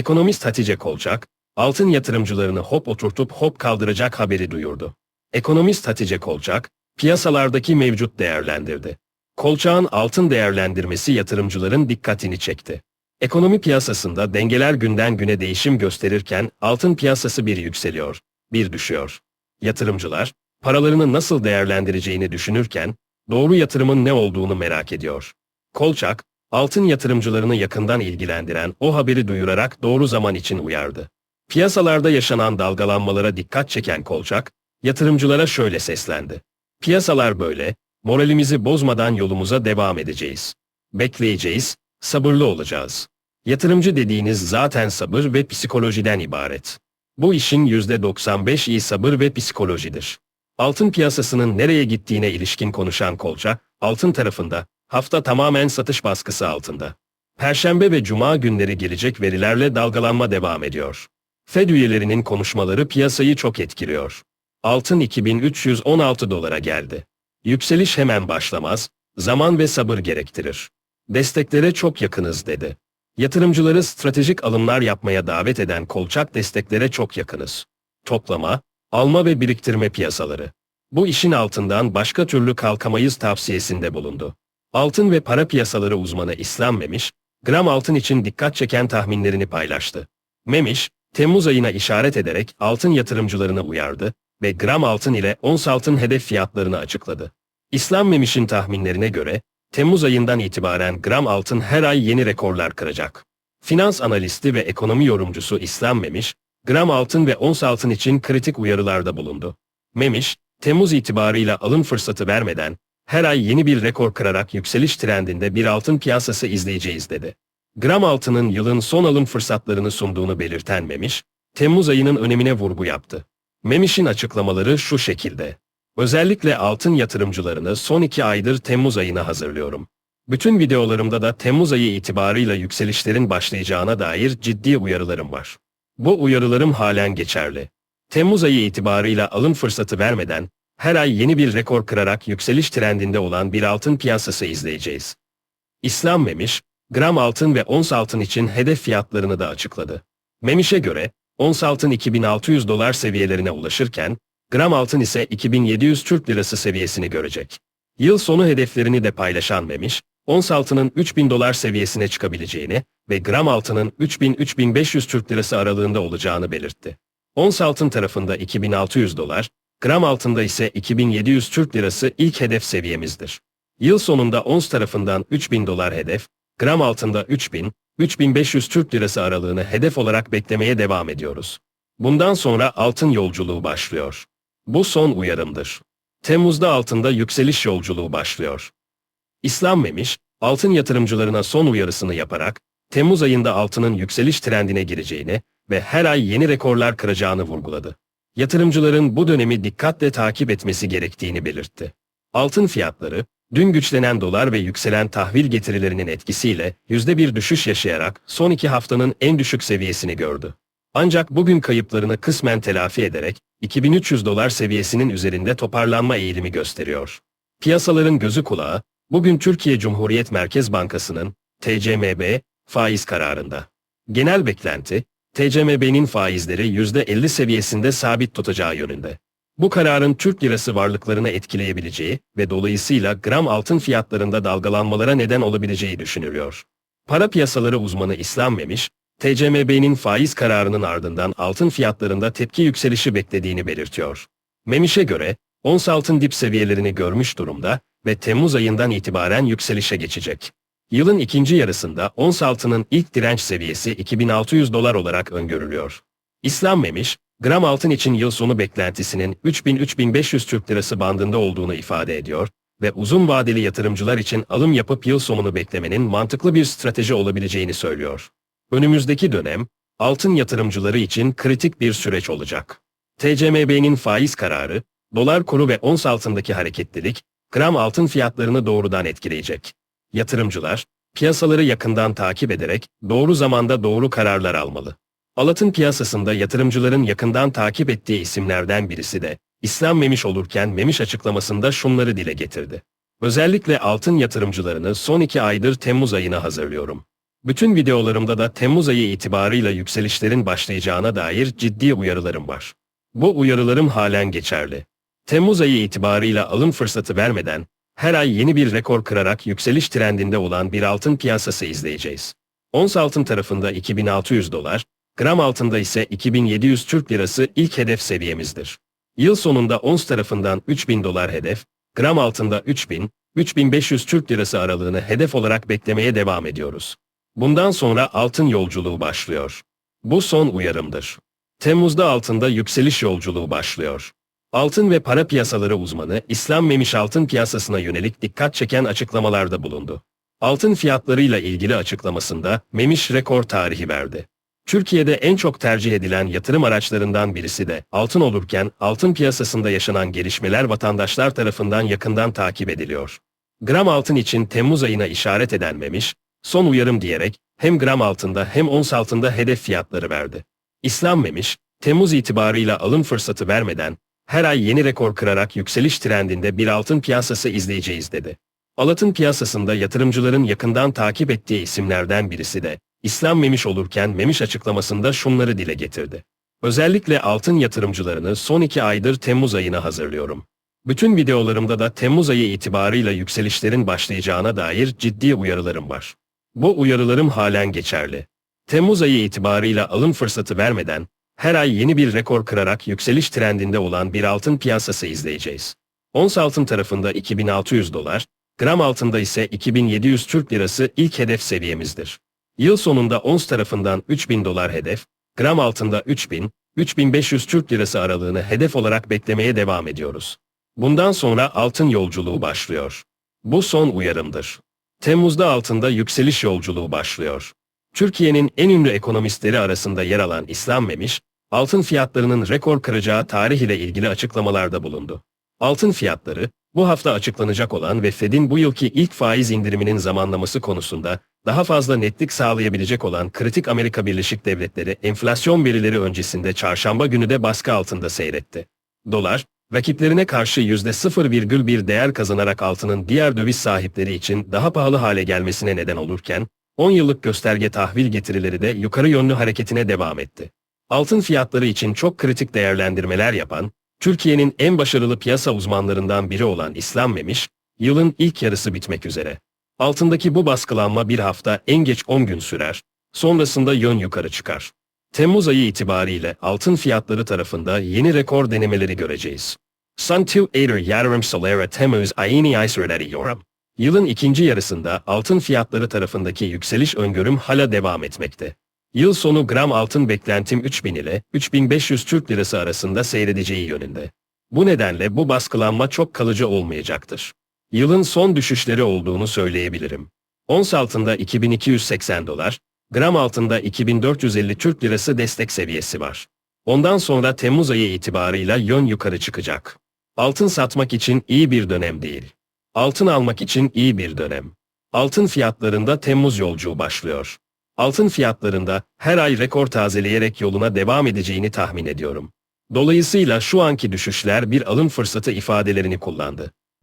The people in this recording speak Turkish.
Ekonomist Hatice Kolçak, altın yatırımcılarını hop oturtup hop kaldıracak haberi duyurdu. Ekonomist Hatice Kolçak, piyasalardaki mevcut değerlendirdi. Kolçak'ın altın değerlendirmesi yatırımcıların dikkatini çekti. Ekonomi piyasasında dengeler günden güne değişim gösterirken altın piyasası bir yükseliyor, bir düşüyor. Yatırımcılar, paralarını nasıl değerlendireceğini düşünürken, doğru yatırımın ne olduğunu merak ediyor. Kolçak, altın yatırımcılarını yakından ilgilendiren o haberi duyurarak doğru zaman için uyardı. Piyasalarda yaşanan dalgalanmalara dikkat çeken Kolçak, yatırımcılara şöyle seslendi. Piyasalar böyle, moralimizi bozmadan yolumuza devam edeceğiz. Bekleyeceğiz, sabırlı olacağız. Yatırımcı dediğiniz zaten sabır ve psikolojiden ibaret. Bu işin %95 iyi sabır ve psikolojidir. Altın piyasasının nereye gittiğine ilişkin konuşan Kolçak, altın tarafında, hafta tamamen satış baskısı altında. Perşembe ve cuma günleri gelecek verilerle dalgalanma devam ediyor. Fed üyelerinin konuşmaları piyasayı çok etkiliyor. Altın 2316 dolara geldi. Yükseliş hemen başlamaz, zaman ve sabır gerektirir. Desteklere çok yakınız dedi. Yatırımcıları stratejik alımlar yapmaya davet eden kolçak desteklere çok yakınız. Toplama, alma ve biriktirme piyasaları. Bu işin altından başka türlü kalkamayız tavsiyesinde bulundu. Altın ve para piyasaları uzmanı İslam Memiş, gram altın için dikkat çeken tahminlerini paylaştı. Memiş, Temmuz ayına işaret ederek altın yatırımcılarını uyardı ve gram altın ile ons altın hedef fiyatlarını açıkladı. İslam Memiş'in tahminlerine göre, Temmuz ayından itibaren gram altın her ay yeni rekorlar kıracak. Finans analisti ve ekonomi yorumcusu İslam Memiş, gram altın ve ons altın için kritik uyarılarda bulundu. Memiş, Temmuz itibarıyla alım fırsatı vermeden, her ay yeni bir rekor kırarak yükseliş trendinde bir altın piyasası izleyeceğiz dedi. Gram altının yılın son alım fırsatlarını sunduğunu belirten Memiş, Temmuz ayının önemine vurgu yaptı. Memiş'in açıklamaları şu şekilde. Özellikle altın yatırımcılarını son iki aydır Temmuz ayına hazırlıyorum. Bütün videolarımda da Temmuz ayı itibarıyla yükselişlerin başlayacağına dair ciddi uyarılarım var. Bu uyarılarım halen geçerli. Temmuz ayı itibarıyla alım fırsatı vermeden, her ay yeni bir rekor kırarak yükseliş trendinde olan bir altın piyasası izleyeceğiz. İslam Memiş, gram altın ve ons altın için hedef fiyatlarını da açıkladı. Memiş'e göre, ons altın 2600 dolar seviyelerine ulaşırken, gram altın ise 2700 Türk Lirası seviyesini görecek. Yıl sonu hedeflerini de paylaşan Memiş, ons altının 3000 dolar seviyesine çıkabileceğini ve gram altının 3000-3500 Türk Lirası aralığında olacağını belirtti. Ons altın tarafında 2600 dolar, gram altında ise 2700 Türk Lirası ilk hedef seviyemizdir. Yıl sonunda ons tarafından 3000 dolar hedef, gram altında 3000, 3500 Türk Lirası aralığını hedef olarak beklemeye devam ediyoruz. Bundan sonra altın yolculuğu başlıyor. Bu son uyarımdır. Temmuz'da altında yükseliş yolculuğu başlıyor. İslam Memiş, altın yatırımcılarına son uyarısını yaparak, Temmuz ayında altının yükseliş trendine gireceğini ve her ay yeni rekorlar kıracağını vurguladı. Yatırımcıların bu dönemi dikkatle takip etmesi gerektiğini belirtti. Altın fiyatları, dün güçlenen dolar ve yükselen tahvil getirilerinin etkisiyle yüzde bir düşüş yaşayarak son iki haftanın en düşük seviyesini gördü. Ancak bugün kayıplarını kısmen telafi ederek 2300 dolar seviyesinin üzerinde toparlanma eğilimi gösteriyor. Piyasaların gözü kulağı, bugün Türkiye Cumhuriyet Merkez Bankası'nın TCMB faiz kararında. Genel beklenti, TCMB'nin faizleri %50 seviyesinde sabit tutacağı yönünde. Bu kararın Türk lirası varlıklarını etkileyebileceği ve dolayısıyla gram altın fiyatlarında dalgalanmalara neden olabileceği düşünülüyor. Para piyasaları uzmanı İslam Memiş, TCMB'nin faiz kararının ardından altın fiyatlarında tepki yükselişi beklediğini belirtiyor. Memiş'e göre, ons altın dip seviyelerini görmüş durumda ve Temmuz ayından itibaren yükselişe geçecek. Yılın ikinci yarısında ons altının ilk direnç seviyesi 2600 dolar olarak öngörülüyor. İslam Memiş, gram altın için yıl sonu beklentisinin 3000-3500 Türk Lirası bandında olduğunu ifade ediyor ve uzun vadeli yatırımcılar için alım yapıp yıl sonunu beklemenin mantıklı bir strateji olabileceğini söylüyor. Önümüzdeki dönem, altın yatırımcıları için kritik bir süreç olacak. TCMB'nin faiz kararı, dolar kuru ve ons altındaki hareketlilik, gram altın fiyatlarını doğrudan etkileyecek. Yatırımcılar, piyasaları yakından takip ederek doğru zamanda doğru kararlar almalı. Altın piyasasında yatırımcıların yakından takip ettiği isimlerden birisi de İslam Memiş olurken Memiş açıklamasında şunları dile getirdi. Özellikle altın yatırımcılarını son iki aydır Temmuz ayına hazırlıyorum. Bütün videolarımda da Temmuz ayı itibarıyla yükselişlerin başlayacağına dair ciddi uyarılarım var. Bu uyarılarım halen geçerli. Temmuz ayı itibarıyla alım fırsatı vermeden, her ay yeni bir rekor kırarak yükseliş trendinde olan bir altın piyasası izleyeceğiz. Ons altın tarafında 2600 dolar, gram altında ise 2700 Türk lirası ilk hedef seviyemizdir. Yıl sonunda ons tarafından 3000 dolar hedef, gram altında 3000, 3500 Türk lirası aralığını hedef olarak beklemeye devam ediyoruz. Bundan sonra altın yolculuğu başlıyor. Bu son uyarımdır. Temmuz'da altında yükseliş yolculuğu başlıyor. Altın ve para piyasaları uzmanı İslam Memiş altın piyasasına yönelik dikkat çeken açıklamalarda bulundu. Altın fiyatlarıyla ilgili açıklamasında Memiş rekor tarihi verdi. Türkiye'de en çok tercih edilen yatırım araçlarından birisi de altın olurken altın piyasasında yaşanan gelişmeler vatandaşlar tarafından yakından takip ediliyor. Gram altın için Temmuz ayına işaret eden Memiş, son uyarım diyerek hem gram altında hem ons altında hedef fiyatları verdi. İslam Memiş, Temmuz itibarıyla alım fırsatı vermeden her ay yeni rekor kırarak yükseliş trendinde bir altın piyasası izleyeceğiz dedi. Altın piyasasında yatırımcıların yakından takip ettiği isimlerden birisi de İslam Memiş olurken Memiş açıklamasında şunları dile getirdi. Özellikle altın yatırımcılarını son iki aydır Temmuz ayına hazırlıyorum. Bütün videolarımda da Temmuz ayı itibarıyla yükselişlerin başlayacağına dair ciddi uyarılarım var. Bu uyarılarım halen geçerli. Temmuz ayı itibarıyla alım fırsatı vermeden, her ay yeni bir rekor kırarak yükseliş trendinde olan bir altın piyasası izleyeceğiz. Ons altın tarafında 2600 dolar, gram altında ise 2700 Türk lirası ilk hedef seviyemizdir. Yıl sonunda ons tarafından 3000 dolar hedef, gram altında 3000, 3500 Türk lirası aralığını hedef olarak beklemeye devam ediyoruz. Bundan sonra altın yolculuğu başlıyor. Bu son uyarımdır. Temmuz'da altında yükseliş yolculuğu başlıyor. Türkiye'nin en ünlü ekonomistleri arasında yer alan İslam Memiş, altın fiyatlarının rekor kıracağı tarih ile ilgili açıklamalarda bulundu. Altın fiyatları, bu hafta açıklanacak olan ve Fed'in bu yılki ilk faiz indiriminin zamanlaması konusunda daha fazla netlik sağlayabilecek olan kritik Amerika Birleşik Devletleri enflasyon verileri öncesinde çarşamba günü de baskı altında seyretti. Dolar, rakiplerine karşı %0,1 değer kazanarak altının diğer döviz sahipleri için daha pahalı hale gelmesine neden olurken, 10 yıllık gösterge tahvil getirileri de yukarı yönlü hareketine devam etti. Altın fiyatları için çok kritik değerlendirmeler yapan, Türkiye'nin en başarılı piyasa uzmanlarından biri olan İslam Memiş, yılın ilk yarısı bitmek üzere. Altındaki bu baskılanma bir hafta en geç 10 gün sürer, sonrasında yön yukarı çıkar. Temmuz ayı itibariyle altın fiyatları tarafında yeni rekor denemeleri göreceğiz. Santu Ader Yatırım Solera Temmuz ayını ediyorum. Yılın ikinci yarısında altın fiyatları tarafındaki yükseliş öngörüm hala devam etmekte. Yıl sonu gram altın beklentim 3000 ile 3500 Türk Lirası arasında seyredeceği yönünde. Bu nedenle bu baskılanma çok kalıcı olmayacaktır. Yılın son düşüşleri olduğunu söyleyebilirim. Ons altında 2280 dolar, gram altında 2450 Türk Lirası destek seviyesi var. Ondan sonra Temmuz ayı itibarıyla yön yukarı çıkacak. Altın satmak için iyi bir dönem değil. Altın almak için iyi bir dönem. Altın fiyatlarında Temmuz yolculuğu başlıyor. Altın fiyatlarında her ay rekor tazeleyerek yoluna devam edeceğini tahmin ediyorum. Dolayısıyla şu anki düşüşler bir alım fırsatı ifadelerini kullandı.